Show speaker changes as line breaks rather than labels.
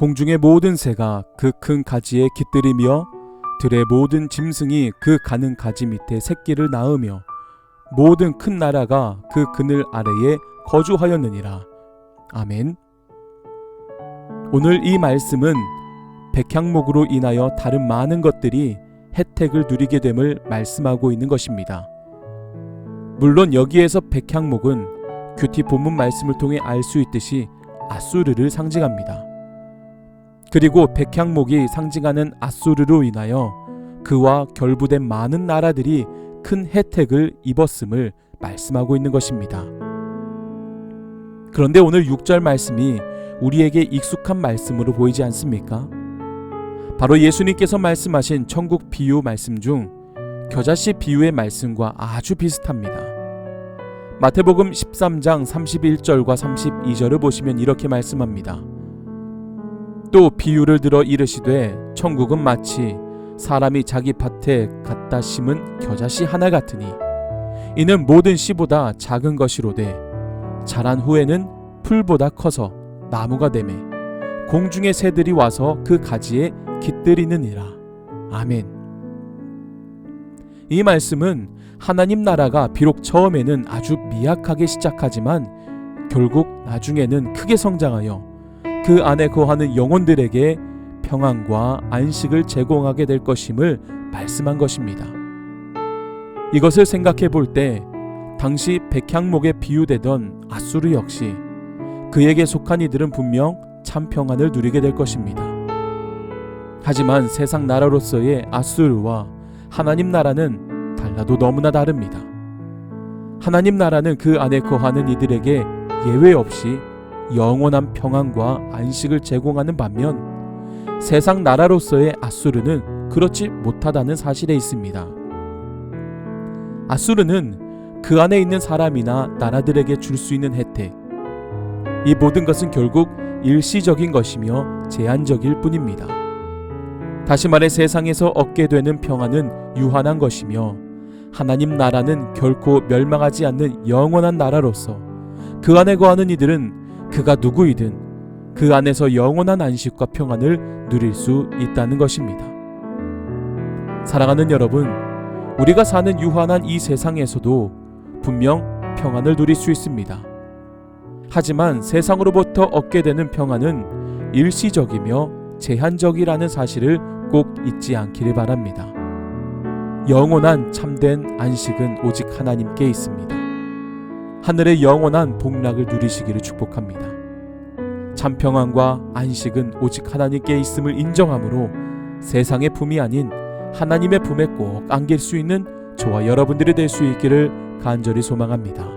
공중의 모든 새가 그 큰 가지에 깃들이며 들의 모든 짐승이 그 가는 가지 밑에 새끼를 낳으며 모든 큰 나라가 그 그늘 아래에 거주하였느니라. 아멘. 오늘 이 말씀은 백향목으로 인하여 다른 많은 것들이 혜택을 누리게 됨을 말씀하고 있는 것입니다. 물론 여기에서 백향목은 큐티 본문 말씀을 통해 알 수 있듯이 아수르를 상징합니다. 그리고 백향목이 상징하는 아수르로 인하여 그와 결부된 많은 나라들이 큰 혜택을 입었음을 말씀하고 있는 것입니다. 그런데 오늘 6절 말씀이 우리에게 익숙한 말씀으로 보이지 않습니까? 바로 예수님께서 말씀하신 천국 비유 말씀 중 겨자씨 비유의 말씀과 아주 비슷합니다. 마태복음 13장 31절과 32절을 보시면 이렇게 말씀합니다. 또 비유를 들어 이르시되 천국은 마치 사람이 자기 밭에 갖다 심은 겨자씨 하나 같으니 이는 모든 씨보다 작은 것이로되 자란 후에는 풀보다 커서 나무가 되매 공중의 새들이 와서 그 가지에 깃들이느니라. 아멘. 이 말씀은 하나님 나라가 비록 처음에는 아주 미약하게 시작하지만 결국 나중에는 크게 성장하여 그 안에 거하는 영혼들에게 평안과 안식을 제공하게 될 것임을 말씀한 것입니다. 이것을 생각해 볼 때 당시 백향목에 비유되던 아수르 역시 그에게 속한 이들은 분명 참 평안을 누리게 될 것입니다. 하지만 세상 나라로서의 아수르와 하나님 나라는 달라도 너무나 다릅니다. 하나님 나라는 그 안에 거하는 이들에게 예외 없이 영원한 평안과 안식을 제공하는 반면 세상 나라로서의 아수르는 그렇지 못하다는 사실에 있습니다. 아수르는 그 안에 있는 사람이나 나라들에게 줄 수 있는 혜택, 이 모든 것은 결국 일시적인 것이며 제한적일 뿐입니다. 다시 말해 세상에서 얻게 되는 평안은 유한한 것이며 하나님 나라는 결코 멸망하지 않는 영원한 나라로서 그 안에 거하는 이들은 그가 누구이든 그 안에서 영원한 안식과 평안을 누릴 수 있다는 것입니다. 사랑하는 여러분, 우리가 사는 유한한 이 세상에서도 분명 평안을 누릴 수 있습니다. 하지만 세상으로부터 얻게 되는 평안은 일시적이며 제한적이라는 사실을 꼭 잊지 않기를 바랍니다. 영원한 참된 안식은 오직 하나님께 있습니다. 하늘의 영원한 복락을 누리시기를 축복합니다. 참 평안과 안식은 오직 하나님께 있음을 인정함으로 세상의 품이 아닌 하나님의 품에 꼭 안길 수 있는 저와 여러분들이 될 수 있기를 간절히 소망합니다.